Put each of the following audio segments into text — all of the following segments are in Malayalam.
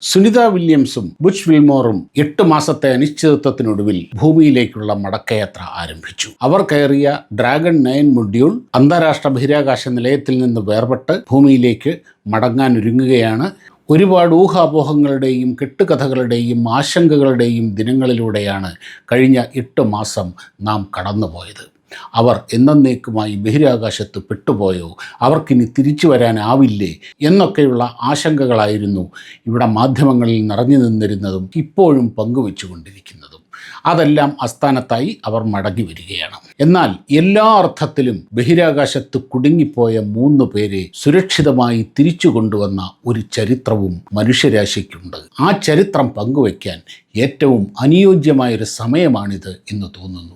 സുനിത വില്യംസും ബുച്ച് വിൽമോറും എട്ട് മാസത്തെ അനിശ്ചിതത്വത്തിനൊടുവിൽ ഭൂമിയിലേക്കുള്ള മടക്കയാത്ര ആരംഭിച്ചു. അവർ കയറിയ ഡ്രാഗൺ നയൻ മൊഡ്യൂൾ അന്താരാഷ്ട്ര ബഹിരാകാശ നിലയത്തിൽ നിന്ന് വേർപെട്ട് ഭൂമിയിലേക്ക് മടങ്ങാൻ ഒരുങ്ങുകയാണ് ഒരുപാട് ഊഹാപോഹങ്ങളുടെയും കെട്ടുകഥകളുടെയും ആശങ്കകളുടെയും ദിനങ്ങളിലൂടെയാണ് കഴിഞ്ഞ എട്ട് മാസം നാം കടന്നുപോയത്. അവർ എന്നേക്കുമായി ബഹിരാകാശത്ത് പെട്ടുപോയോ? അവർക്കിനി തിരിച്ചു വരാനാവില്ലേ? എന്നൊക്കെയുള്ള ആശങ്കകളായിരുന്നു ഇവിടെ മാധ്യമങ്ങളിൽ നിറഞ്ഞു നിന്നിരുന്നതും ഇപ്പോഴും പങ്കുവെച്ചുകൊണ്ടിരിക്കുന്നതും. അതെല്ലാം അസ്ഥാനത്തായി അവർ മടങ്ങി വരികയാണ്. എന്നാൽ എല്ലാ അർത്ഥത്തിലും ബഹിരാകാശത്ത് കുടുങ്ങിപ്പോയ മൂന്ന് പേരെ സുരക്ഷിതമായി തിരിച്ചു കൊണ്ടുവന്ന ഒരു ചരിത്രവും മനുഷ്യരാശിക്കുണ്ട്. ആ ചരിത്രം പങ്കുവയ്ക്കാൻ ഏറ്റവും അനുയോജ്യമായൊരു സമയമാണിത് എന്ന് തോന്നുന്നു.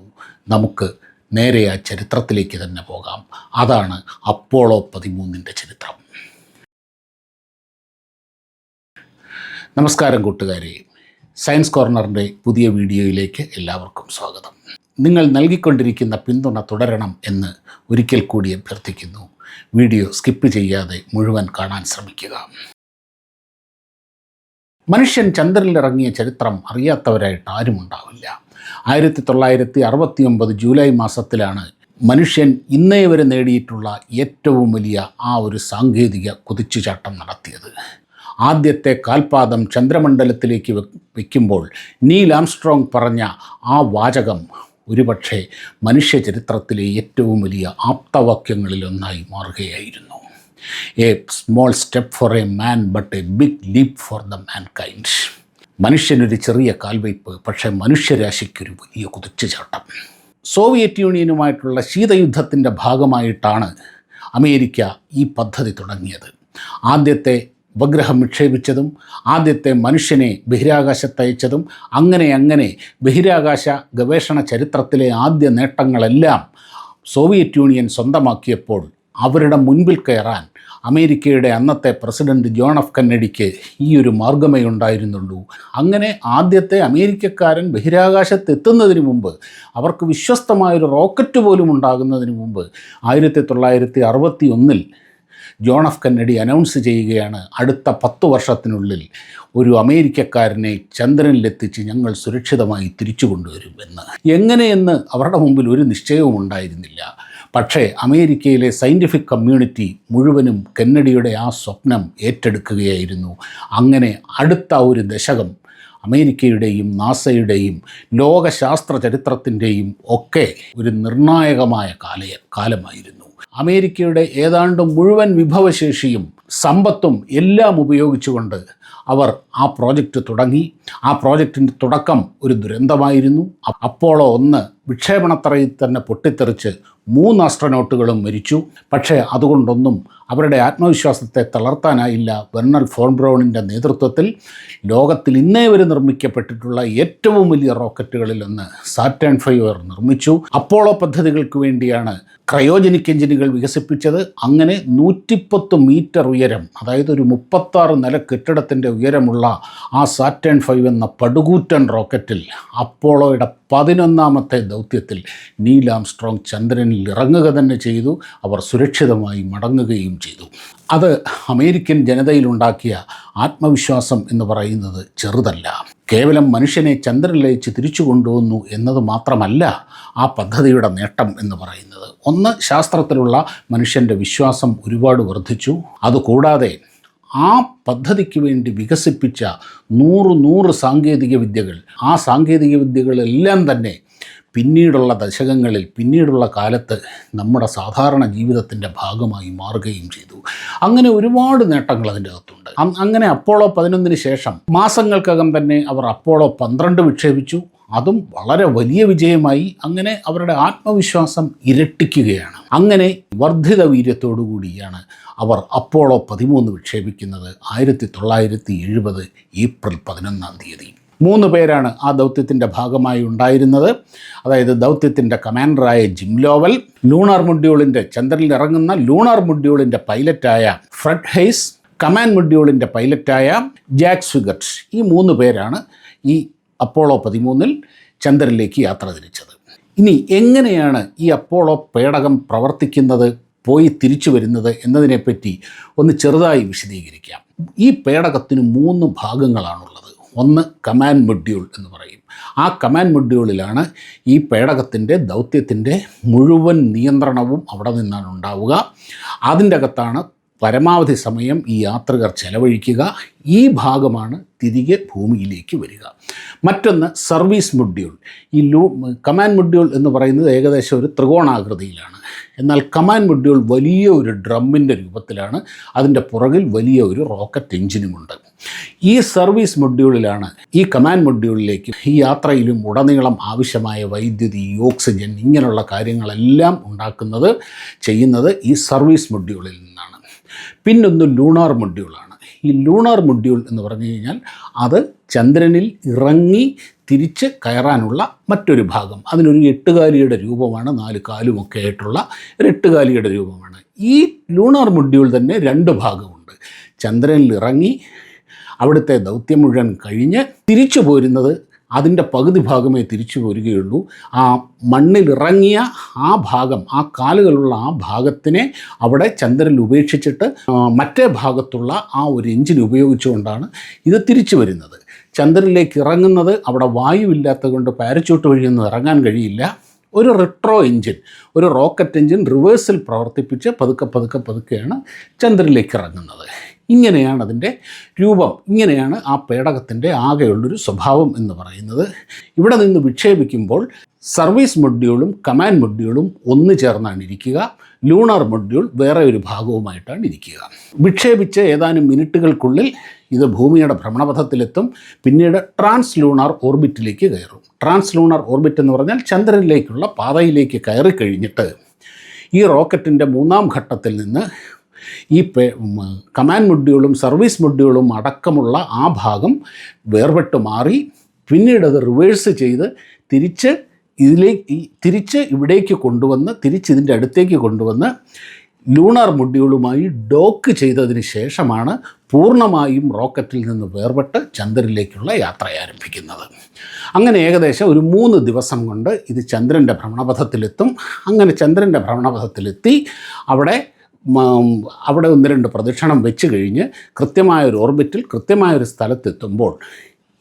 നമുക്ക് നേരെ ആ ചരിത്രത്തിലേക്ക് തന്നെ പോകാം. അതാണ് അപ്പോളോ പതിമൂന്നിന്റെ ചരിത്രം. നമസ്കാരം കൂട്ടുകാരെ. സയൻസ് കോർണറിന്റെ പുതിയ വീഡിയോയിലേക്ക് എല്ലാവർക്കും സ്വാഗതം. നിങ്ങൾ നൽകിക്കൊണ്ടിരിക്കുന്ന പിന്തുണ തുടരണം എന്ന് ഒരിക്കൽ കൂടി അഭ്യർത്ഥിക്കുന്നു. വീഡിയോ സ്കിപ്പ് ചെയ്യാതെ മുഴുവൻ കാണാൻ ശ്രമിക്കുക. മനുഷ്യൻ ചന്ദ്രനിലിറങ്ങിയ ചരിത്രം അറിയാത്തവരായിട്ട് ആരും ഉണ്ടാവില്ല ആയിരത്തി തൊള്ളായിരത്തി അറുപത്തി ഒമ്പത് ജൂലൈ മാസത്തിലാണ് മനുഷ്യൻ ഇന്നേ വരെ നേടിയിട്ടുള്ള ഏറ്റവും വലിയ ആ ഒരു സാങ്കേതിക കുതിച്ചുചാട്ടം നടത്തിയത്. ആദ്യത്തെ കാൽപാദം ചന്ദ്രമണ്ഡലത്തിലേക്ക് വയ്ക്കുമ്പോൾ നീൽ ആംസ്ട്രോങ് പറഞ്ഞ ആ വാചകം ഒരുപക്ഷെ മനുഷ്യ ചരിത്രത്തിലെ ഏറ്റവും വലിയ ആപ്തവാക്യങ്ങളിലൊന്നായി മാറുകയായിരുന്നു. A small step for a man but a big leap for the mankind മനുഷ്യനൊരു ചെറിയ കാൽവയ്പ് പക്ഷേ മനുഷ്യരാശിക്കൊരു വലിയ കുതിച്ചുചാട്ടം. സോവിയറ്റ് യൂണിയനുമായിട്ടുള്ള ശീതയുദ്ധത്തിന്റെ ഭാഗമായിട്ടാണ് അമേരിക്ക ഈ പദ്ധതി തുടങ്ങിയത്. ആദ്യത്തെ ഉപഗ്രഹം വിക്ഷേപിച്ചതും ആദ്യത്തെ മനുഷ്യനെ ബഹിരാകാശത്തയച്ചതും അങ്ങനെ അങ്ങനെ ബഹിരാകാശ ഗവേഷണ ചരിത്രത്തിലെ ആദ്യ നേട്ടങ്ങളെല്ലാം സോവിയറ്റ് യൂണിയൻ സ്വന്തമാക്കിയപ്പോൾ അവരുടെ മുൻപിൽ കയറാൻ അമേരിക്കയുടെ അന്നത്തെ പ്രസിഡന്റ് ജോൺ എഫ് കന്നഡിക്ക് ഈ ഒരു മാർഗമേ ഉണ്ടായിരുന്നുള്ളൂ. അങ്ങനെ ആദ്യത്തെ അമേരിക്കക്കാരൻ ബഹിരാകാശത്ത് എത്തുന്നതിന് മുമ്പ് അവർക്ക് വിശ്വസ്തമായൊരു റോക്കറ്റ് പോലും ഉണ്ടാകുന്നതിന് മുമ്പ് ആയിരത്തി തൊള്ളായിരത്തി അറുപത്തി ഒന്നിൽ ജോൺ എഫ് കന്നഡി അനൗൺസ് ചെയ്യുകയാണ്. അടുത്ത പത്ത് വർഷത്തിനുള്ളിൽ ഒരു അമേരിക്കക്കാരനെ ചന്ദ്രനിലെത്തിച്ച് ഞങ്ങൾ സുരക്ഷിതമായി തിരിച്ചു കൊണ്ടുവരും എന്ന്. എങ്ങനെയെന്ന് അവരുടെ മുമ്പിൽ ഒരു നിശ്ചയവും ഉണ്ടായിരുന്നില്ല പക്ഷേ അമേരിക്കയിലെ സയന്റിഫിക് കമ്മ്യൂണിറ്റി മുഴുവനും കെന്നഡിയുടെ ആ സ്വപ്നം ഏറ്റെടുക്കുകയായിരുന്നു. അങ്ങനെ അടുത്ത ഒരു ദശകം അമേരിക്കയുടെയും നാസയുടെയും ലോകശാസ്ത്ര ചരിത്രത്തിന്റെയും ഒക്കെ ഒരു നിർണായകമായ കാല കാലമായിരുന്നു. അമേരിക്കയുടെ ഏതാണ്ട് മുഴുവൻ വിഭവശേഷിയും സമ്പത്തും എല്ലാം ഉപയോഗിച്ചുകൊണ്ട് അവർ ആ പ്രോജക്റ്റ് തുടങ്ങി. ആ പ്രോജക്റ്റിന്റെ തുടക്കം ഒരു ദുരന്തമായിരുന്നു. അപ്പോളോ ഒന്ന് വിക്ഷേപണത്തറയിൽ തന്നെ പൊട്ടിത്തെറിച്ച് മൂന്ന് ആസ്ട്രനോട്ടുകളും മരിച്ചു. പക്ഷേ അതുകൊണ്ടൊന്നും അവരുടെ ആത്മവിശ്വാസത്തെ തളർത്താനായില്ല വെർണൽ ഫോൺ ബ്രൗണിന്റെ നേതൃത്വത്തിൽ. ലോകത്തിൽ ഇന്നേ വരെ നിർമ്മിക്കപ്പെട്ടിട്ടുള്ള ഏറ്റവും വലിയ റോക്കറ്റുകളിൽ റോക്കറ്റുകളിലൊന്ന് സാറ്റേൺ ഫൈവർ നിർമ്മിച്ചു. അപ്പോളോ പദ്ധതികൾക്ക് വേണ്ടിയാണ് ക്രയോജനിക് എഞ്ചിനുകൾ വികസിപ്പിച്ചത്. അങ്ങനെ നൂറ്റിപ്പത്ത് മീറ്റർ ഉയരം അതായത് ഒരു മുപ്പത്താറ് നില കെട്ടിടത്തിന്റെ ഉയരമുള്ള ആ സാറ്റേൺ ഫൈവ് എന്ന പടുകൂറ്റൻ റോക്കറ്റിൽ അപ്പോളോയുടെ പതിനൊന്നാമത്തെ ദൗത്യത്തിൽ നീൽ ആംസ്ട്രോങ് ചന്ദ്രനിൽ ഇറങ്ങുക തന്നെ ചെയ്തു. അവർ സുരക്ഷിതമായി മടങ്ങുകയും ചെയ്തു. അത് അമേരിക്കൻ ജനതയിലുണ്ടാക്കിയ ആത്മവിശ്വാസം എന്ന് പറയുന്നത് ചെറുതല്ല. കേവലം മനുഷ്യനെ ചന്ദ്രനിലയിച്ച് തിരിച്ചു കൊണ്ടുവന്നു എന്നത് മാത്രമല്ല ആ പദ്ധതിയുടെ നേട്ടം എന്ന് പറയുന്നത്. ഒന്ന് ശാസ്ത്രത്തിലുള്ള മനുഷ്യന്റെ വിശ്വാസം ഒരുപാട് വർദ്ധിച്ചു. അതുകൂടാതെ ആ പദ്ധതിക്ക് വേണ്ടി വികസിപ്പിച്ച നൂറ് നൂറ് സാങ്കേതിക വിദ്യകൾ ആ സാങ്കേതിക വിദ്യകളെല്ലാം തന്നെ പിന്നീടുള്ള ദശകങ്ങളിൽ പിന്നീടുള്ള കാലത്ത് നമ്മുടെ സാധാരണ ജീവിതത്തിന്റെ ഭാഗമായി മാറുകയും ചെയ്തു. അങ്ങനെ ഒരുപാട് നേട്ടങ്ങൾ അതിന്റെ അകത്തുണ്ട്. അങ്ങനെ അപ്പോളോ പതിനൊന്നിന് ശേഷം മാസങ്ങൾക്കകം തന്നെ അവർ അപ്പോളോ പന്ത്രണ്ട് വിക്ഷേപിച്ചു. അതും വളരെ വലിയ വിജയമായി. അങ്ങനെ അവരുടെ ആത്മവിശ്വാസം ഇരട്ടിക്കുകയാണ്. അങ്ങനെ വർദ്ധിത വീര്യത്തോടു കൂടിയാണ് അവർ അപ്പോളോ പതിമൂന്ന് വിക്ഷേപിക്കുന്നത്. ആയിരത്തി തൊള്ളായിരത്തി എഴുപത് ഏപ്രിൽ പതിനൊന്നാം തീയതി. മൂന്ന് പേരാണ് ആ ദൗത്യത്തിന്റെ ഭാഗമായി ഉണ്ടായിരുന്നത്. അതായത് ദൗത്യത്തിന്റെ കമാൻഡറായ ജിം ലോവൽ ലൂണാർ മൊഡ്യൂളിന്റെ ചന്ദ്രനിൽ ഇറങ്ങുന്ന ലൂണാർ മൊഡ്യൂളിന്റെ പൈലറ്റായ ഫ്രഡ് ഹെയ്സ് കമാൻഡ് മൊഡ്യൂളിന്റെ പൈലറ്റായ ജാക്ക് സ്വിഗർട്ട് ഈ മൂന്ന് പേരാണ് ഈ അപ്പോളോ പതിമൂന്നിൽ ചന്ദ്രനിലേക്ക് യാത്ര തിരിച്ചത്. ഇനി എങ്ങനെയാണ് ഈ അപ്പോളോ പേടകം പ്രവർത്തിക്കുന്നത് പോയി തിരിച്ചു വരുന്നത് എന്നതിനെപ്പറ്റി ഒന്ന് ചെറുതായി വിശദീകരിക്കാം. ഈ പേടകത്തിന് മൂന്ന് ഭാഗങ്ങളാണുള്ളത്. ഒന്ന് കമാൻഡ് മൊഡ്യൂൾ എന്ന് പറയും. ആ കമാൻഡ് മൊഡ്യൂളിലാണ് ഈ പേടകത്തിന്റെ ദൗത്യത്തിന്റെ മുഴുവൻ നിയന്ത്രണവും അവിടെ നിന്നാണ് ഉണ്ടാവുക. അതിന്റെ അകത്താണ് പരമാവധി സമയം ഈ യാത്രികർ ചെലവഴിക്കുക. ഈ ഭാഗമാണ് തിരികെ ഭൂമിയിലേക്ക് വരിക. മറ്റൊന്ന് സർവീസ് മൊഡ്യൂൾ ഈ ലൂ കമാൻഡ് മൊഡ്യൂൾ എന്ന് പറയുന്നത് ഏകദേശം ഒരു ത്രികോണാകൃതിയിലാണ്. എന്നാൽ കമാൻഡ് മൊഡ്യൂൾ വലിയ ഒരു ഡ്രമ്മിന്റെ രൂപത്തിലാണ്. അതിന്റെ പുറകിൽ വലിയ ഒരു റോക്കറ്റ് എഞ്ചിനുമുണ്ട്. ഈ സർവീസ് മൊഡ്യൂളിലാണ് ഈ കമാൻഡ് മൊഡ്യൂളിലേക്ക് ഈ യാത്രയിലും ഉടനീളം ആവശ്യമായ വൈദ്യുതി ഓക്സിജൻ ഇങ്ങനെയുള്ള കാര്യങ്ങളെല്ലാം ഉണ്ടാക്കുന്നത് ചെയ്യുന്നത് ഈ സർവീസ് മൊഡ്യൂളിൽ നിന്നാണ്. പിന്നൊന്ന് ലൂണാർ മൊഡ്യൂളാണ്. ഈ ലൂണാർ മൊഡ്യൂൾ എന്ന് പറഞ്ഞു കഴിഞ്ഞാൽ അത് ചന്ദ്രനിൽ ഇറങ്ങി തിരിച്ച് കയറാനുള്ള മറ്റൊരു ഭാഗം. അതിനൊരു എട്ടുകാലിയുടെ രൂപമാണ് നാല് കാലുമൊക്കെ ആയിട്ടുള്ള ഒരു എട്ടുകാലിയുടെ രൂപമാണ്. ഈ ലൂണാർ മൊഡ്യൂൾ തന്നെ രണ്ട് ഭാഗമുണ്ട്. ചന്ദ്രനിൽ ഇറങ്ങി അവിടുത്തെ ദൗത്യം മുഴുവൻ കഴിഞ്ഞ് തിരിച്ചു പോരുന്നത് അതിന്റെ പകുതി ഭാഗമേ തിരിച്ചു പോരുകയുള്ളൂ. ആ മണ്ണിലിറങ്ങിയ ആ ഭാഗം ആ കാലുകളുള്ള ആ ഭാഗത്തിനെ അവിടെ ചന്ദ്രനിൽ ഉപേക്ഷിച്ചിട്ട് മറ്റേ ഭാഗത്തുള്ള ആ ഒരു എഞ്ചിൻ ഉപയോഗിച്ചുകൊണ്ടാണ് ഇത് തിരിച്ചു വരുന്നത്. ചന്ദ്രനിലേക്ക് ഇറങ്ങുന്നത് അവിടെ വായുവില്ലാത്തത് കൊണ്ട് പാരച്യൂട്ട് വഴിയൊന്നും ഇറങ്ങാൻ കഴിയില്ല. ഒരു റിട്രോ എഞ്ചിൻ ഒരു റോക്കറ്റ് എഞ്ചിൻ റിവേഴ്സിൽ പ്രവർത്തിപ്പിച്ച് പതുക്കെ പതുക്കെ പതുക്കെയാണ് ചന്ദ്രനിലേക്ക് ഇറങ്ങുന്നത്. ഇങ്ങനെയാണ് അതിന്റെ രൂപം. ഇങ്ങനെയാണ് ആ പേടകത്തിന്റെ ആകെയുള്ളൊരു സ്വഭാവം എന്ന് പറയുന്നത്. ഇവിടെ നിന്ന് വിക്ഷേപിക്കുമ്പോൾ സർവീസ് മൊഡ്യൂളും കമാൻഡ് മൊഡ്യൂളും ഒന്ന് ചേർന്നാണ് ഇരിക്കുക. ലൂണാർ മൊഡ്യൂൾ വേറെ ഒരു ഭാഗവുമായിട്ടാണ് ഇരിക്കുക. വിക്ഷേപിച്ച് ഏതാനും മിനിറ്റുകൾക്കുള്ളിൽ ഇത് ഭൂമിയുടെ ഭ്രമണപഥത്തിലെത്തും പിന്നീട് ട്രാൻസ് ലൂണാർ ഓർബിറ്റിലേക്ക് കയറും. ട്രാൻസ് ലൂണാർ ഓർബിറ്റ് എന്ന് പറഞ്ഞാൽ ചന്ദ്രനിലേക്കുള്ള പാതയിലേക്ക് കയറി കഴിഞ്ഞിട്ട് ഈ റോക്കറ്റിന്റെ മൂന്നാം ഘട്ടത്തിൽ നിന്ന് ഈ കമാൻഡ് മൊഡ്യൂളും സർവീസ് മൊഡ്യൂളും അടക്കമുള്ള ആ ഭാഗം വേർപെട്ട് മാറി പിന്നീട് അത് റിവേഴ്സ് ചെയ്ത് തിരിച്ച് ഇതിലേക്ക് തിരിച്ച് ഇവിടേക്ക് കൊണ്ടുവന്ന് തിരിച്ച് ഇതിന്റെ അടുത്തേക്ക് കൊണ്ടുവന്ന് ലൂണാർ മൊഡ്യൂളുമായി ഡോക്ക് ചെയ്തതിന് ശേഷമാണ് പൂർണമായും റോക്കറ്റിൽ നിന്ന് വേർപെട്ട് ചന്ദ്രനിലേക്കുള്ള യാത്ര ആരംഭിക്കുന്നത്. അങ്ങനെ ഏകദേശം ഒരു മൂന്ന് ദിവസം കൊണ്ട് ഇത് ചന്ദ്രന്റെ ഭ്രമണപഥത്തിലെത്തും. അങ്ങനെ ചന്ദ്രന്റെ ഭ്രമണപഥത്തിലെത്തി അവിടെ അവിടെ ഒന്ന് രണ്ട് പ്രദക്ഷിണം വെച്ച് കഴിഞ്ഞ് കൃത്യമായൊരു ഓർബിറ്റിൽ കൃത്യമായൊരു സ്ഥലത്തെത്തുമ്പോൾ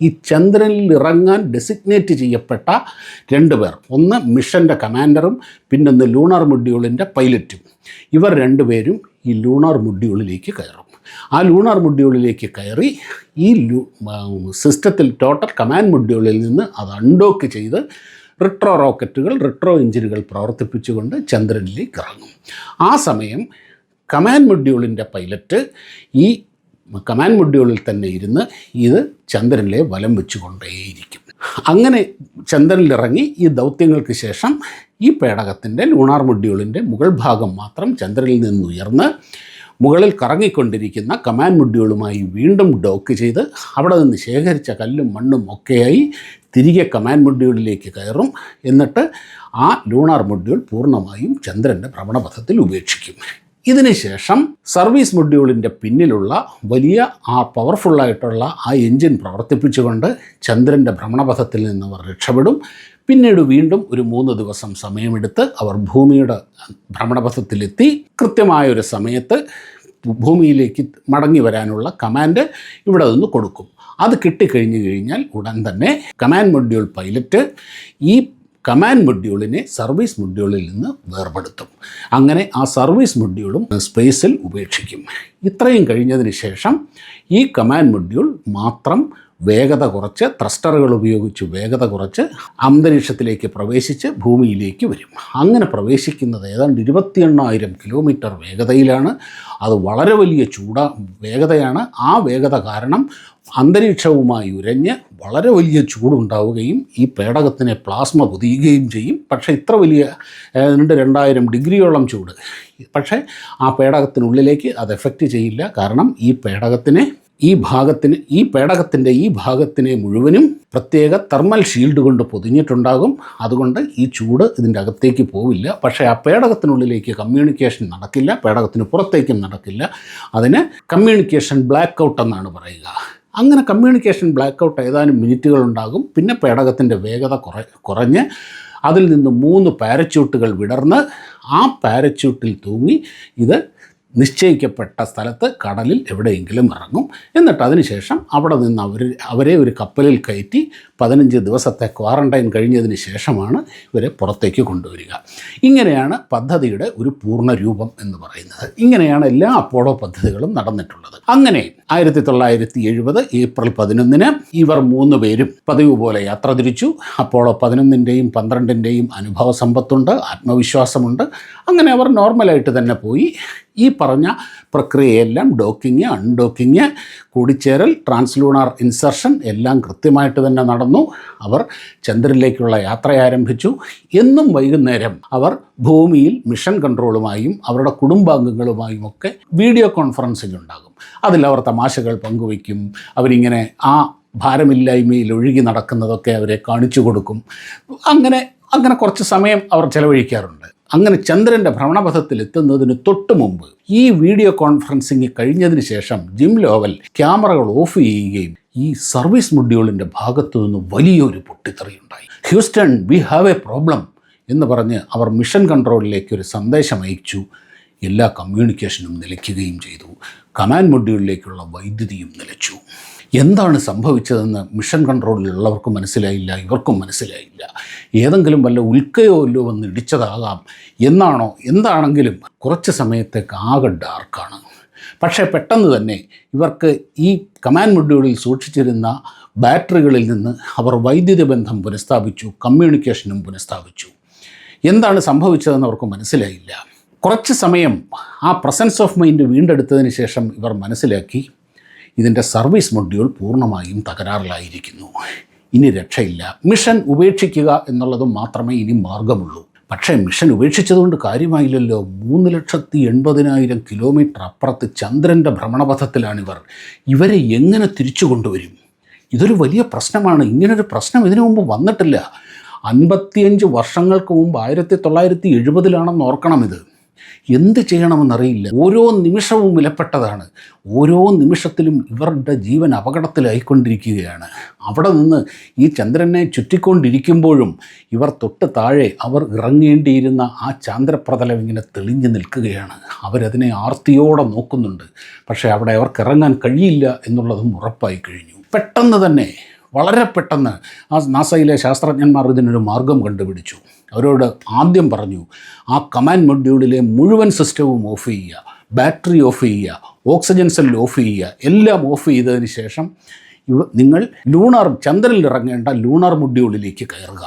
ഈ ചന്ദ്രനിൽ ഇറങ്ങാൻ ഡെസിഗ്നേറ്റ് ചെയ്യപ്പെട്ട രണ്ട് പേർ. ഒന്ന് മിഷന്റെ കമാൻഡറും പിന്നൊന്ന് ലൂണർ മൊഡ്യൂളിന്റെ പൈലറ്റും ഇവർ രണ്ടുപേരും ഈ ലൂണർ മൊഡ്യൂളിലേക്ക് കയറും. ആ ലൂണർ മൊഡ്യൂളിലേക്ക് കയറി ഈ ലൂ സിസ്റ്റത്തിൽ ടോട്ടൽ കമാൻഡ് മൊഡ്യൂളിൽ നിന്ന് അത് അൺഡോക്ക് ചെയ്ത് റിട്രോ റോക്കറ്റുകൾ റിട്രോ എഞ്ചിനുകൾ പ്രവർത്തിപ്പിച്ചുകൊണ്ട് ചന്ദ്രനിലേക്ക് ഇറങ്ങും. ആ സമയം കമാൻഡ് മൊഡ്യൂളിന്റെ പൈലറ്റ് ഈ കമാൻഡ് മൊഡ്യൂളിൽ തന്നെ ഇരുന്ന് ഇത് ചന്ദ്രനിലെ വലം വെച്ചുകൊണ്ടേയിരിക്കും. അങ്ങനെ ചന്ദ്രനിലിറങ്ങി ഈ ദൗത്യങ്ങൾക്ക് ശേഷം ഈ പേടകത്തിന്റെ ലൂണാർ മൊഡ്യൂളിന്റെ മുകൾ ഭാഗം മാത്രം ചന്ദ്രനിൽ നിന്ന് ഉയർന്ന് മുകളിൽ കറങ്ങിക്കൊണ്ടിരിക്കുന്ന കമാൻഡ് മൊഡ്യൂളുമായി വീണ്ടും ഡോക്ക് ചെയ്ത് അവിടെ നിന്ന് ശേഖരിച്ച കല്ലും മണ്ണും ഒക്കെയായി തിരികെ കമാൻഡ് മൊഡ്യൂളിലേക്ക് കയറും. എന്നിട്ട് ആ ലൂണാർ മൊഡ്യൂൾ പൂർണമായും ചന്ദ്രന്റെ ഭ്രമണപഥത്തിൽ ഉപേക്ഷിക്കും. ഇതിനുശേഷം സർവീസ് മൊഡ്യൂളിന്റെ പിന്നിലുള്ള വലിയ ആ പവർഫുള്ളായിട്ടുള്ള ആ എൻജിൻ പ്രവർത്തിപ്പിച്ചുകൊണ്ട് ചന്ദ്രന്റെ ഭ്രമണപഥത്തിൽ നിന്ന് അവർ രക്ഷപ്പെടും. പിന്നീട് വീണ്ടും ഒരു മൂന്ന് ദിവസം സമയമെടുത്ത് അവർ ഭൂമിയുടെ ഭ്രമണപഥത്തിലെത്തി. കൃത്യമായൊരു സമയത്ത് ഭൂമിയിലേക്ക് മടങ്ങി വരാനുള്ള കമാൻഡ് ഇവിടെ നിന്ന് കൊടുക്കും. അത് കിട്ടിക്കഴിഞ്ഞു കഴിഞ്ഞാൽ ഉടൻ തന്നെ കമാൻഡ് മൊഡ്യൂൾ പൈലറ്റ് ഈ കമാൻഡ് മൊഡ്യൂളിനെ സർവീസ് മൊഡ്യൂളിൽ നിന്ന് വേർപെടുത്തും. അങ്ങനെ ആ സർവീസ് മൊഡ്യൂളും സ്പേസിൽ ഉപേക്ഷിക്കും. ഇത്രയും കഴിഞ്ഞതിന് ശേഷം ഈ കമാൻഡ് മൊഡ്യൂൾ മാത്രം വേഗത കുറച്ച് ത്രസ്റ്ററുകൾ ഉപയോഗിച്ച് വേഗത കുറച്ച് അന്തരീക്ഷത്തിലേക്ക് പ്രവേശിച്ച് ഭൂമിയിലേക്ക് വരും. അങ്ങനെ പ്രവേശിക്കുന്നത് ഏതാണ്ട് ഇരുപത്തി എണ്ണായിരം കിലോമീറ്റർ വേഗതയിലാണ്. അത് വളരെ വലിയ ചൂട വേഗതയാണ്. ആ വേഗത കാരണം അന്തരീക്ഷവുമായി ഉരഞ്ഞ് വളരെ വലിയ ചൂടുണ്ടാവുകയും ഈ പേടകത്തിനെ പ്ലാസ്മ കുതിയുകയും ചെയ്യും. പക്ഷേ ഇത്ര വലിയ ഏതാണ്ട് രണ്ടായിരം ഡിഗ്രിയോളം ചൂട്. പക്ഷേ ആ പേടകത്തിനുള്ളിലേക്ക് അത് എഫക്റ്റ് ചെയ്യില്ല. കാരണം ഈ പേടകത്തിനെ ഈ ഭാഗത്തിന് ഈ പേടകത്തിന്റെ ഈ ഭാഗത്തിനെ മുഴുവനും പ്രത്യേക തെർമൽ ഷീൽഡ് കൊണ്ട് പൊതിഞ്ഞിട്ടുണ്ടാകും. അതുകൊണ്ട് ഈ ചൂട് ഇതിന്റെ അകത്തേക്ക് പോവില്ല. പക്ഷേ ആ പേടകത്തിനുള്ളിലേക്ക് കമ്മ്യൂണിക്കേഷൻ നടക്കില്ല പേടകത്തിന് പുറത്തേക്കും നടക്കില്ല. അതിന് കമ്മ്യൂണിക്കേഷൻ ബ്ലാക്ക് ഔട്ട് എന്നാണ് പറയുക. അങ്ങനെ കമ്മ്യൂണിക്കേഷൻ ബ്ലാക്ക് ഔട്ട് ഏതാനും മിനിറ്റുകൾ ഉണ്ടാകും പിന്നെ പേടകത്തിന്റെ വേഗത കുറ കുറഞ്ഞ് അതിൽ നിന്ന് മൂന്ന് പാരച്യൂട്ടുകൾ വിടർന്ന് ആ പാരച്യൂട്ടിൽ തൂങ്ങി ഇത് നിശ്ചയിക്കപ്പെട്ട സ്ഥലത്ത് കടലിൽ എവിടെയെങ്കിലും ഇറങ്ങും. എന്നിട്ട് അതിനുശേഷം അവിടെ നിന്ന് അവർ അവരെ ഒരു കപ്പലിൽ കയറ്റി പതിനഞ്ച് ദിവസത്തെ ക്വാറന്റൈൻ കഴിഞ്ഞതിന് ശേഷമാണ് ഇവരെ പുറത്തേക്ക് കൊണ്ടുവരിക. ഇങ്ങനെയാണ് പദ്ധതിയുടെ ഒരു പൂർണ രൂപം എന്ന് പറയുന്നത്. ഇങ്ങനെയാണ് എല്ലാ അപ്പോളോ പദ്ധതികളും നടന്നിട്ടുള്ളത്. അങ്ങനെ ആയിരത്തി തൊള്ളായിരത്തി എഴുപത് ഏപ്രിൽ പതിനൊന്നിന് ഇവർ മൂന്ന് പേരും പതിവ് പോലെ യാത്ര തിരിച്ചു. അപ്പോളോ പതിനൊന്നിന്റെയും പന്ത്രണ്ടിന്റെയും അനുഭവ സമ്പത്തുണ്ട് ആത്മവിശ്വാസമുണ്ട്. അങ്ങനെ അവർ നോർമലായിട്ട് തന്നെ പോയി. ഈ പറഞ്ഞ പ്രക്രിയയെല്ലാം ഡോക്കിങ് അൺഡോക്കിങ് കൂടിച്ചേരൽ ട്രാൻസ്ലൂണാർ ഇൻസർഷൻ എല്ലാം കൃത്യമായിട്ട് തന്നെ നടന്നു. അവർ ചന്ദ്രനിലേക്കുള്ള യാത്ര ആരംഭിച്ചു. എന്നും വൈകുന്നേരം അവർ ഭൂമിയിൽ മിഷൻ കൺട്രോളുമായും അവരുടെ കുടുംബാംഗങ്ങളുമായും ഒക്കെ വീഡിയോ കോൺഫറൻസിംഗ് ഉണ്ടാകും. അതിൽ അവർ തമാശകൾ പങ്കുവയ്ക്കും. അവരിങ്ങനെ ആ ഭാരമില്ലായ്മയിൽ ഒഴുകി നടക്കുന്നതൊക്കെ അവരെ കാണിച്ചു കൊടുക്കും. അങ്ങനെ അങ്ങനെ കുറച്ച് സമയം അവർ ചെലവഴിക്കാറുണ്ട്. അങ്ങനെ ചന്ദ്രന്റെ ഭ്രമണപഥത്തിൽ എത്തുന്നതിന് തൊട്ട് മുമ്പ് ഈ വീഡിയോ കോൺഫറൻസിങ് കഴിഞ്ഞതിന് ശേഷം ജിം ലോവൽ ക്യാമറകൾ ഓഫ് ചെയ്യുകയും ഈ സർവീസ് മൊഡ്യൂളിന്റെ ഭാഗത്തു നിന്ന് വലിയൊരു പൊട്ടിത്തെറിയുണ്ടായി Houston we have a problem എന്ന് പറഞ്ഞ് അവർ മിഷൻ കൺട്രോളിലേക്ക് ഒരു സന്ദേശം അയച്ചു. എല്ലാ കമ്മ്യൂണിക്കേഷനും നിലയ്ക്കുകയും ചെയ്തു. കമാൻഡ് മൊഡ്യൂളിലേക്കുള്ള വൈദ്യുതിയും നിലച്ചു. എന്താണ് സംഭവിച്ചതെന്ന് മിഷൻ കൺട്രോളിലുള്ളവർക്ക് മനസ്സിലായില്ല ഇവർക്കും മനസ്സിലായില്ല. ഏതെങ്കിലും വല്ല ഉൽക്കയോ വല്ലോ വന്ന് ഇടിച്ചതാകാം എന്നാണോ? എന്താണെങ്കിലും കുറച്ച് സമയത്തേക്ക് ആകെ ഡാർക്കാണ് പക്ഷേ പെട്ടെന്ന് തന്നെ ഇവർക്ക് ഈ കമാൻഡ് മൊഡ്യൂളിൽ സൂക്ഷിച്ചിരുന്ന ബാറ്ററികളിൽ നിന്ന് അവർ വൈദ്യുതി ബന്ധം പുനഃസ്ഥാപിച്ചു കമ്മ്യൂണിക്കേഷനും പുനഃസ്ഥാപിച്ചു. എന്താണ് സംഭവിച്ചതെന്ന് അവർക്ക് മനസ്സിലായില്ല. കുറച്ച് സമയം ആ പ്രസൻസ് ഓഫ് മൈൻഡ് വീണ്ടെടുത്തതിന് ശേഷം ഇവർ മനസ്സിലാക്കി ഇതിന്റെ സർവീസ് മൊഡ്യൂൾ പൂർണമായും തകരാറിലായിരിക്കുന്നു. ഇനി രക്ഷയില്ല. മിഷൻ ഉപേക്ഷിക്കുക എന്നുള്ളത് മാത്രമേ ഇനി മാർഗമുള്ളൂ. പക്ഷേ മിഷൻ ഉപേക്ഷിച്ചതുകൊണ്ട് കാര്യമായില്ലല്ലോ. മൂന്ന് ലക്ഷത്തി എൺപതിനായിരം കിലോമീറ്റർ അപ്പുറത്ത് ചന്ദ്രന്റെ ഭ്രമണപഥത്തിലാണിവർ. ഇവരെ എങ്ങനെ തിരിച്ചു കൊണ്ടുവരും? ഇതൊരു വലിയ പ്രശ്നമാണ്. ഇങ്ങനൊരു പ്രശ്നം ഇതിനു മുമ്പ് വന്നിട്ടില്ല. അൻപത്തിയഞ്ച് വർഷങ്ങൾക്ക് മുമ്പ് ആയിരത്തി തൊള്ളായിരത്തി എഴുപതിലാണെന്ന് ഓർക്കണം ഇത് എന്ത് ചെയ്യണമെന്നറിയില്ല. ഓരോ നിമിഷവും വിലപ്പെട്ടതാണ്. ഓരോ നിമിഷത്തിലും ഇവരുടെ ജീവൻ അപകടത്തിലായിക്കൊണ്ടിരിക്കുകയാണ്. അവിടെ നിന്ന് ഈ ചന്ദ്രനെ ചുറ്റിക്കൊണ്ടിരിക്കുമ്പോഴും ഇവർ തൊട്ട് താഴെ അവർ ഇറങ്ങേണ്ടിയിരുന്ന ആ ചാന്ദ്രപ്രതലം ഇങ്ങനെ തെളിഞ്ഞു നിൽക്കുകയാണ്. അവരതിനെ ആർത്തിയോടെ നോക്കുന്നുണ്ട്. പക്ഷേ അവിടെ അവർക്ക് ഇറങ്ങാൻ കഴിയില്ല എന്നുള്ളതും ഉറപ്പായി കഴിഞ്ഞു. പെട്ടെന്ന് തന്നെ വളരെ പെട്ടെന്ന് ആ നാസയിലെ ശാസ്ത്രജ്ഞന്മാർ ഇതിനൊരു മാർഗം കണ്ടുപിടിച്ചു. അവരോട് ആദ്യം പറഞ്ഞു ആ കമാൻഡ് മൊഡ്യൂളിലെ മുഴുവൻ സിസ്റ്റവും ഓഫ് ചെയ്യുക ബാറ്ററി ഓഫ് ചെയ്യുക ഓക്സിജൻ സെൽ ഓഫ് ചെയ്യുക എല്ലാം ഓഫ് ചെയ്തതിന് ശേഷം ഇവ നിങ്ങൾ ലൂണാർ ചന്ദ്രനിൽ ഇറങ്ങേണ്ട ലൂണാർ മൊഡ്യൂളിലേക്ക് കയറുക.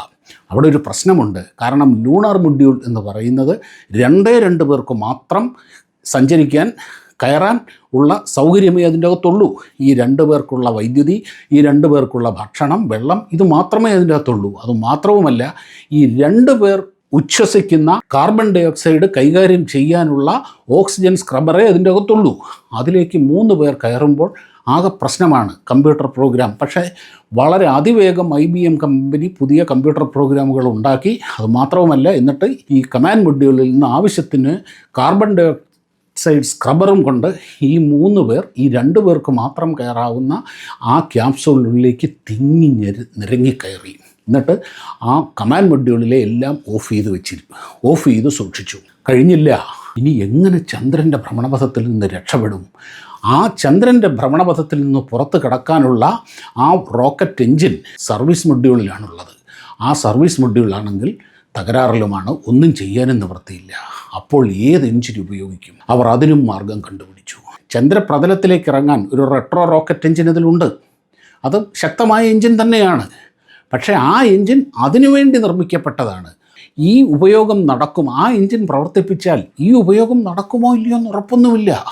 അവിടെ ഒരു പ്രശ്നമുണ്ട്. കാരണം ലൂണാർ മൊഡ്യൂൾ എന്ന് പറയുന്നത് രണ്ടേ രണ്ട് പേർക്ക് മാത്രം സഞ്ചരിക്കാൻ കയറാൻ ഉള്ള സൗകര്യമേ അതിന്റെ അകത്തുള്ളൂ ഈ രണ്ട് പേർക്കുള്ള വൈദ്യുതി ഈ രണ്ട് പേർക്കുള്ള ഭക്ഷണം വെള്ളം ഇത് മാത്രമേ അതിന്റെ അകത്തുള്ളൂ അത് മാത്രവുമല്ല ഈ രണ്ട് പേർ ഉച്ഛ്വസിക്കുന്ന കാർബൺ ഡൈ ഓക്സൈഡ് കൈകാര്യം ചെയ്യാനുള്ള ഓക്സിജൻ സ്ക്രബറേ അതിന്റെ അകത്തുള്ളൂ അതിലേക്ക് മൂന്ന് പേർ കയറുമ്പോൾ ആകെ പ്രശ്നമാണ് കമ്പ്യൂട്ടർ പ്രോഗ്രാം. പക്ഷേ വളരെ അതിവേഗം ഐ ബി എം കമ്പനി പുതിയ കമ്പ്യൂട്ടർ പ്രോഗ്രാമുകൾ ഉണ്ടാക്കി. അത് മാത്രവുമല്ല എന്നിട്ട് ഈ കമാൻഡ് മൊഡ്യൂളിൽ നിന്ന് ആവശ്യത്തിന് കാർബൺ ഡൈ സൈഡ് സ്ക്രബറും കൊണ്ട് ഈ മൂന്ന് പേർ ഈ രണ്ട് പേർക്ക് മാത്രം കയറാവുന്ന ആ ക്യാപ്സൂളിനുള്ളിലേക്ക് തിങ്ങി ഞെരു നിരങ്ങിക്കയറി എന്നിട്ട് ആ കമാൻഡ് മൊഡ്യൂളിലെ എല്ലാം ഓഫ് ചെയ്ത് വെച്ചിരുന്നു ഓഫ് ചെയ്ത് സൂക്ഷിച്ചു. കഴിഞ്ഞില്ല. ഇനി എങ്ങനെ ചന്ദ്രന്റെ ഭ്രമണപഥത്തിൽ നിന്ന് രക്ഷപ്പെടും? ആ ചന്ദ്രന്റെ ഭ്രമണപഥത്തിൽ നിന്ന് പുറത്ത് കിടക്കാനുള്ള ആ റോക്കറ്റ് എഞ്ചിൻ സർവീസ് മൊഡ്യൂളിലാണുള്ളത്. ആ സർവീസ് മൊഡ്യൂളാണെങ്കിൽ തകരാറിലുമാണ്. ഒന്നും ചെയ്യാനും നിവൃത്തിയില്ല. അപ്പോൾ ഏത് എഞ്ചിൻ ഉപയോഗിക്കും? അവർ അതിനും മാർഗം കണ്ടുപിടിച്ചു. ചന്ദ്രപ്രതലത്തിലേക്ക് ഇറങ്ങാൻ ഒരു റെട്രോ റോക്കറ്റ് എഞ്ചിൻ ഇതിലുണ്ട് അത് ശക്തമായ എഞ്ചിൻ തന്നെയാണ്. പക്ഷേ ആ എഞ്ചിൻ അതിനുവേണ്ടി നിർമ്മിക്കപ്പെട്ടതാണ്. ഈ ഉപയോഗം നടക്കും. ആ എഞ്ചിൻ പ്രവർത്തിപ്പിച്ചാൽ ഈ ഉപയോഗം നടക്കുമോ ഇല്ലയോ എന്ന് ഉറപ്പൊന്നുമില്ല.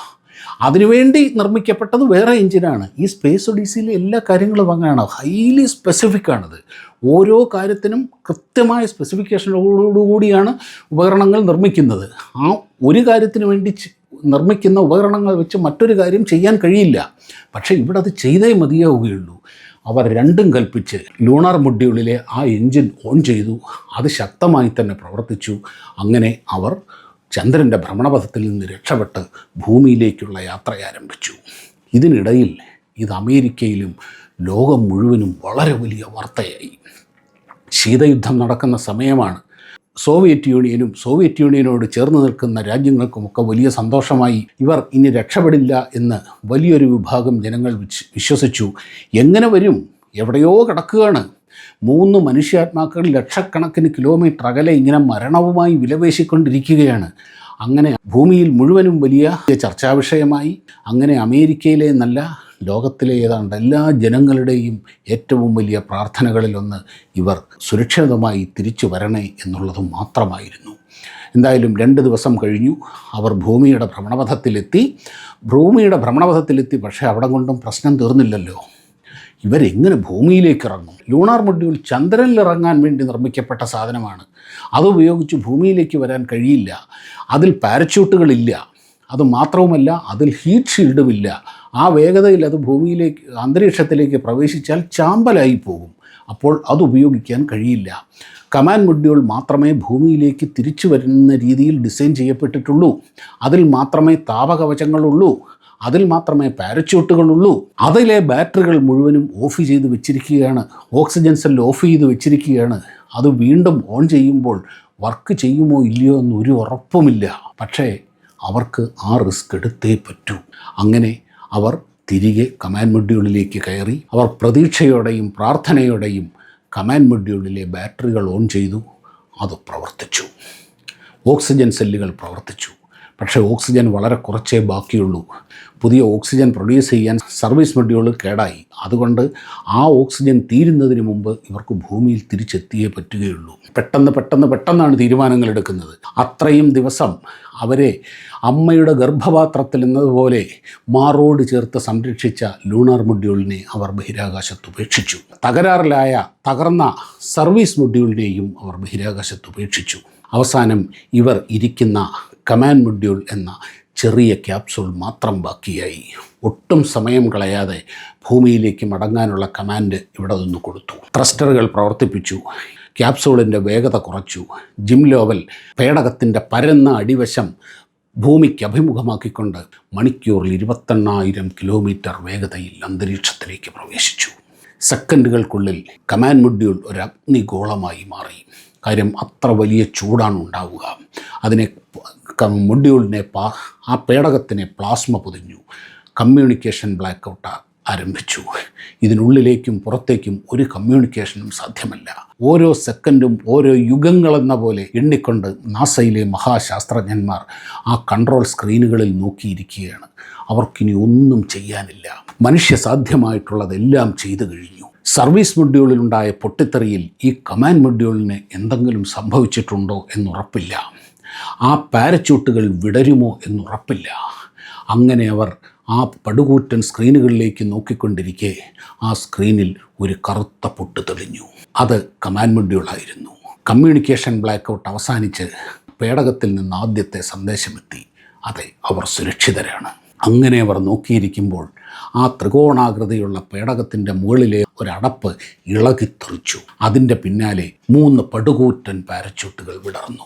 അതിനുവേണ്ടി നിർമ്മിക്കപ്പെട്ടത് വേറെ എഞ്ചിനാണ്. ഈ സ്പേസ് ഒഡീസിയിലെ എല്ലാ കാര്യങ്ങളും അങ്ങനെയാണ്. ഹൈലി സ്പെസിഫിക് ആണിത്. ഓരോ കാര്യത്തിനും കൃത്യമായ സ്പെസിഫിക്കേഷനോടുകൂടിയാണ് ഉപകരണങ്ങൾ നിർമ്മിക്കുന്നത്. ആ ഒരു കാര്യത്തിന് വേണ്ടി നിർമ്മിക്കുന്ന ഉപകരണങ്ങൾ വെച്ച് മറ്റൊരു കാര്യം ചെയ്യാൻ കഴിയില്ല. പക്ഷേ ഇവിടെ അത് ചെയ്തേ മതിയാവുകയുള്ളൂ. അവർ രണ്ടും കൽപ്പിച്ച് ലൂണാർ മൊഡ്യൂളിലെ ആ എൻജിൻ ഓൺ ചെയ്തു. അത് ശക്തമായി തന്നെ പ്രവർത്തിച്ചു. അങ്ങനെ അവർ ചന്ദ്രന്റെ ഭ്രമണപഥത്തിൽ നിന്ന് രക്ഷപ്പെട്ട് ഭൂമിയിലേക്കുള്ള യാത്ര ആരംഭിച്ചു. ഇതിനിടയിൽ ഇത് അമേരിക്കയിലും ലോകം മുഴുവനും വളരെ വലിയ വാർത്തയായി. ശീതയുദ്ധം നടക്കുന്ന സമയമാണ്. സോവിയറ്റ് യൂണിയനും സോവിയറ്റ് യൂണിയനോട് ചേർന്ന് നിൽക്കുന്ന രാജ്യങ്ങൾക്കുമൊക്കെ വലിയ സന്തോഷമായി ഇവർ ഇനി രക്ഷപ്പെടില്ല എന്ന് വലിയൊരു വിഭാഗം ജനങ്ങൾ വിശ്വസിച്ചു. എങ്ങനെ വരും? എവിടെയോ കിടക്കുകയാണ്. മൂന്ന് മനുഷ്യാത്മാക്കൾ ലക്ഷക്കണക്കിന് കിലോമീറ്റർ അകലെ ഇങ്ങനെ മരണവുമായി വിലവേശിക്കൊണ്ടിരിക്കുകയാണ് അങ്ങനെ ഭൂമിയിൽ മുഴുവനും വലിയ ചർച്ചാ വിഷയമായി അങ്ങനെ അമേരിക്കയിലെ നല്ല ലോകത്തിലെ ഏതാണ്ട് എല്ലാ ജനങ്ങളുടെയും ഏറ്റവും വലിയ പ്രാർത്ഥനകളിലൊന്ന് ഇവർ സുരക്ഷിതമായി തിരിച്ചു വരണേ എന്നുള്ളത് മാത്രമായിരുന്നു. എന്തായാലും രണ്ട് ദിവസം കഴിഞ്ഞു. അവർ ഭൂമിയുടെ ഭ്രമണപഥത്തിലെത്തി. ഭൂമിയുടെ ഭ്രമണപഥത്തിലെത്തി. പക്ഷേ അവിടെ കൊണ്ടും പ്രശ്നം തീർന്നില്ലല്ലോ. ഇവരെങ്ങനെ ഭൂമിയിലേക്ക് ഇറങ്ങും ലൂണാർ മൊഡ്യൂൾ ചന്ദ്രനിൽ ഇറങ്ങാൻ വേണ്ടി നിർമ്മിക്കപ്പെട്ട സാധനമാണ്. അതുപയോഗിച്ച് ഭൂമിയിലേക്ക് വരാൻ കഴിയില്ല. അതിൽ പാരച്യൂട്ടുകളില്ല അത് മാത്രവുമല്ല അതിൽ ഹീറ്റ് ഷീൽഡുമില്ല ആ വേഗതയിൽ അത് ഭൂമിയിലേക്ക് അന്തരീക്ഷത്തിലേക്ക് പ്രവേശിച്ചാൽ ചാമ്പലായി പോകും. അപ്പോൾ അത് ഉപയോഗിക്കാൻ കഴിയില്ല. കമാൻഡ് മൊഡ്യൂൾ മാത്രമേ ഭൂമിയിലേക്ക് തിരിച്ചു വരുന്ന രീതിയിൽ ഡിസൈൻ ചെയ്യപ്പെട്ടിട്ടുള്ളൂ. അതിൽ മാത്രമേ താപകവചങ്ങളുള്ളൂ. അതിൽ മാത്രമേ പാരച്യൂട്ടുകളുള്ളൂ. അതിലെ ബാറ്ററികൾ മുഴുവനും ഓഫ് ചെയ്ത് വെച്ചിരിക്കുകയാണ്. ഓക്സിജൻ സെൽ ഓഫ് ചെയ്ത് വെച്ചിരിക്കുകയാണ്. അത് വീണ്ടും ഓൺ ചെയ്യുമ്പോൾ വർക്ക് ചെയ്യുമോ ഇല്ലയോ എന്ന് ഒരു ഉറപ്പുമില്ല. പക്ഷേ അവർക്ക് ആ റിസ്ക് എടുത്തേ പറ്റൂ. അങ്ങനെ അവർ തിരികെ കമാൻഡ് മൊഡ്യൂളിലേക്ക് കയറി. അവർ പ്രതീക്ഷയോടെയും പ്രാർത്ഥനയോടെയും കമാൻഡ് മൊഡ്യൂളിലെ ബാറ്ററികൾ ഓൺ ചെയ്തു. അത് പ്രവർത്തിച്ചു. ഓക്സിജൻ സെല്ലുകൾ പ്രവർത്തിച്ചു. പക്ഷേ ഓക്സിജൻ വളരെ കുറച്ചേ ബാക്കിയുള്ളൂ. പുതിയ ഓക്സിജൻ പ്രൊഡ്യൂസ് ചെയ്യാൻ സർവീസ് മൊഡ്യൂൾ കേടായി. അതുകൊണ്ട് ആ ഓക്സിജൻ തീരുന്നതിന് മുമ്പ് ഇവർക്ക് ഭൂമിയിൽ തിരിച്ചെത്തിയേ പറ്റുകയുള്ളൂ. പെട്ടെന്ന് പെട്ടെന്ന് പെട്ടെന്നാണ് തീരുമാനങ്ങൾ എടുക്കുന്നത്. അത്രയും ദിവസം അവരെ അമ്മയുടെ ഗർഭപാത്രത്തിൽ എന്നതുപോലെ മാറോട് ചേർത്ത് സംരക്ഷിച്ച ലൂണാർ മൊഡ്യൂളിനെ അവർ ബഹിരാകാശത്ത് ഉപേക്ഷിച്ചു. തകരാറിലായ തകർന്ന സർവീസ് മൊഡ്യൂളിനെയും അവർ ബഹിരാകാശത്ത് ഉപേക്ഷിച്ചു. അവസാനം ഇവർ ഇരിക്കുന്ന കമാൻഡ് മൊഡ്യൂൾ എന്ന ചെറിയ ക്യാപ്സൂൾ മാത്രം ബാക്കിയായി. ഒട്ടും സമയം കളയാതെ ഭൂമിയിലേക്ക് മടങ്ങാനുള്ള കമാൻഡ് ഇവിടെ നിന്ന് കൊടുത്തു. ത്രസ്റ്ററുകൾ പ്രവർത്തിപ്പിച്ചു. ക്യാപ്സൂളിന്റെ വേഗത കുറച്ചു. ജിം ലോവൽ പേടകത്തിന്റെ പരന്ന അടിവശം ഭൂമിക്ക് അഭിമുഖമാക്കിക്കൊണ്ട് മണിക്കൂറിൽ ഇരുപത്തെണ്ണായിരം കിലോമീറ്റർ വേഗതയിൽ അന്തരീക്ഷത്തിലേക്ക് പ്രവേശിച്ചു. സെക്കൻഡുകൾക്കുള്ളിൽ കമാൻഡ് മൊഡ്യൂൾ ഒരു അഗ്നിഗോളമായി മാറി. കാര്യം അത്ര വലിയ ചൂടാണ് ഉണ്ടാവുക. അതിനെ മൊഡ്യൂളിനെ പാ ആ പേടകത്തിനെ പ്ലാസ്മ പൊതിഞ്ഞു. കമ്മ്യൂണിക്കേഷൻ ബ്ലാക്കൗട്ട് ആരംഭിച്ചു. ഇതിനുള്ളിലേക്കും പുറത്തേക്കും ഒരു കമ്മ്യൂണിക്കേഷനും സാധ്യമല്ല. ഓരോ സെക്കൻഡും ഓരോ യുഗങ്ങളെന്ന പോലെ എണ്ണിക്കൊണ്ട് നാസയിലെ മഹാശാസ്ത്രജ്ഞന്മാർ ആ കൺട്രോൾ സ്ക്രീനുകളിൽ നോക്കിയിരിക്കുകയാണ്. അവർക്കിനി ഒന്നും ചെയ്യാനില്ല. മനുഷ്യ സാധ്യമായിട്ടുള്ളതെല്ലാം ചെയ്തു കഴിഞ്ഞു. സർവീസ് മൊഡ്യൂളിലുണ്ടായ പൊട്ടിത്തെറിയിൽ ഈ കമാൻഡ് മൊഡ്യൂളിന് എന്തെങ്കിലും സംഭവിച്ചിട്ടുണ്ടോ എന്നുറപ്പില്ല ആ പാരച്യൂട്ടുകൾ വിടരുമോ എന്നുറപ്പില്ല. അങ്ങനെ അവർ ആ പടുകൂറ്റൻ സ്ക്രീനുകളിലേക്ക് നോക്കിക്കൊണ്ടിരിക്കെ ആ സ്ക്രീനിൽ ഒരു കറുത്ത പൊട്ട് തെളിഞ്ഞു. അത് കമാൻഡ് മൊഡ്യൂളായിരുന്നു കമ്മ്യൂണിക്കേഷൻ ബ്ലാക്കൗട്ട് അവസാനിച്ച് പേടകത്തിൽ നിന്ന് ആദ്യത്തെ സന്ദേശമെത്തി. അതെ അവർ സുരക്ഷിതരാണ്. അങ്ങനെ അവർ നോക്കിയിരിക്കുമ്പോൾ ആ ത്രികോണാകൃതിയുള്ള പേടകത്തിന്റെ മുകളിലെ ഒരടപ്പ് ഇളകിത്തെറിച്ചു. അതിന്റെ പിന്നാലെ മൂന്ന് പടുകൂറ്റൻ പാരച്യൂട്ടുകൾ വിടർന്നു.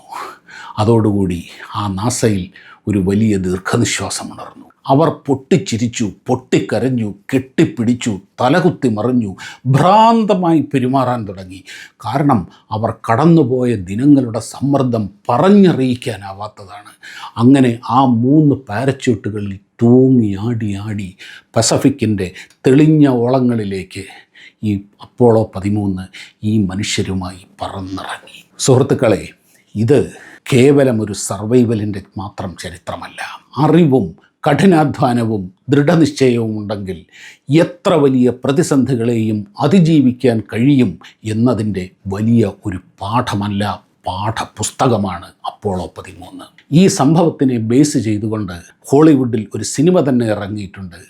അതോടുകൂടി ആ നാസയിൽ ഒരു വലിയ ദീർഘനിശ്വാസം ഉണർന്നു. അവർ പൊട്ടിച്ചിരിച്ചു പൊട്ടിക്കരഞ്ഞു കെട്ടിപ്പിടിച്ചു തലകുത്തി മറിഞ്ഞു ഭ്രാന്തമായി പെരുമാറാൻ തുടങ്ങി. കാരണം അവർ കടന്നുപോയ ദിനങ്ങളുടെ സമ്മർദ്ദം പറഞ്ഞറിയിക്കാനാവാത്തതാണ്. അങ്ങനെ ആ മൂന്ന് പാരച്യൂട്ടുകളിൽ തൂങ്ങി ആടി ആടി പസഫിക്കിന്റെ തെളിഞ്ഞ ഓളങ്ങളിലേക്ക് ഈ അപ്പോളോ പതിമൂന്ന് ഈ മനുഷ്യരുമായി പറന്നിറങ്ങി. സുഹൃത്തുക്കളെ ഇത് കേവലം ഒരു സർവൈവലിന്റെ മാത്രം ചരിത്രമല്ല. അറിവും കഠിനാധ്വാനവും ദൃഢനിശ്ചയവും ഉണ്ടെങ്കിൽ എത്ര വലിയ പ്രതിസന്ധികളെയും അതിജീവിക്കാൻ കഴിയും എന്നതിന്റെ വലിയ ഒരു പാഠമല്ല പാഠപുസ്തകമാണ് അപ്പോളോ പതിമൂന്ന്. ഈ സംഭവത്തിനെ ബേസ് ചെയ്തുകൊണ്ട് ഹോളിവുഡിൽ ഒരു സിനിമ തന്നെ ഇറങ്ങിയിട്ടുണ്ട്.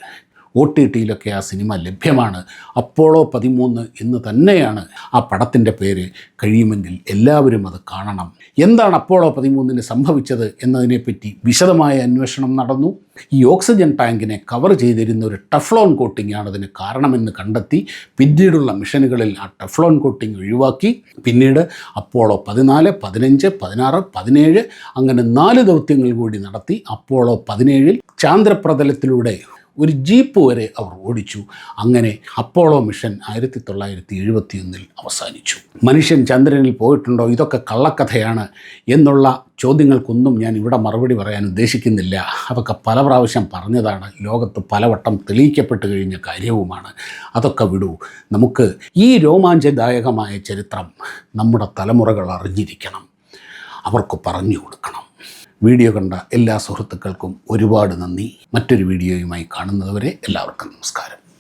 ഒ ടി ടിയിലൊക്കെ ആ സിനിമ ലഭ്യമാണ്. അപ്പോളോ പതിമൂന്ന് എന്ന് തന്നെയാണ് ആ പടത്തിന്റെ പേര്. കഴിയുമെങ്കിൽ എല്ലാവരും അത് കാണണം. എന്താണ് അപ്പോളോ പതിമൂന്നിന് സംഭവിച്ചത് എന്നതിനെപ്പറ്റി വിശദമായ അന്വേഷണം നടന്നു. ഈ ഓക്സിജൻ ടാങ്കിനെ കവർ ചെയ്തിരുന്ന ഒരു ടഫ്ലോൺ കോട്ടിംഗ് ആണ് അതിന് കാരണമെന്ന് കണ്ടെത്തി. പിന്നീടുള്ള മിഷനുകളിൽ ആ ടഫ്ലോൺ കോട്ടിംഗ് ഒഴിവാക്കി. പിന്നീട് അപ്പോളോ പതിനാല് പതിനഞ്ച് പതിനാറ് പതിനേഴ് അങ്ങനെ നാല് ദൗത്യങ്ങൾ കൂടി നടത്തി. അപ്പോളോ പതിനേഴിൽ ചാന്ദ്രപ്രതലത്തിലൂടെ ഒരു ജീപ്പ് വരെ അവർ ഓടിച്ചു. അങ്ങനെ അപ്പോളോ മിഷൻ ആയിരത്തി തൊള്ളായിരത്തി എഴുപത്തിയൊന്നിൽ അവസാനിച്ചു. മനുഷ്യൻ ചന്ദ്രനിൽ പോയിട്ടുണ്ടോ? ഇതൊക്കെ കള്ളക്കഥയാണ് എന്നുള്ള ചോദ്യങ്ങൾക്കൊന്നും ഞാൻ ഇവിടെ മറുപടി പറയാൻ ഉദ്ദേശിക്കുന്നില്ല. അതൊക്കെ പല പ്രാവശ്യം പറഞ്ഞതാണ്. ലോകത്ത് പലവട്ടം തെളിയിക്കപ്പെട്ട് കഴിഞ്ഞ കാര്യവുമാണ്. അതൊക്കെ വിടൂ. നമുക്ക് ഈ രോമാഞ്ചദായകമായ ചരിത്രം നമ്മുടെ തലമുറകൾ അറിഞ്ഞിരിക്കണം. അവർക്ക് പറഞ്ഞു കൊടുക്കണം. വീഡിയോ കണ്ട എല്ലാ സുഹൃത്തുക്കൾക്കും ഒരുപാട് നന്ദി. മറ്റൊരു വീഡിയോയുമായി കാണുന്നതുവരെ എല്ലാവർക്കും നമസ്കാരം.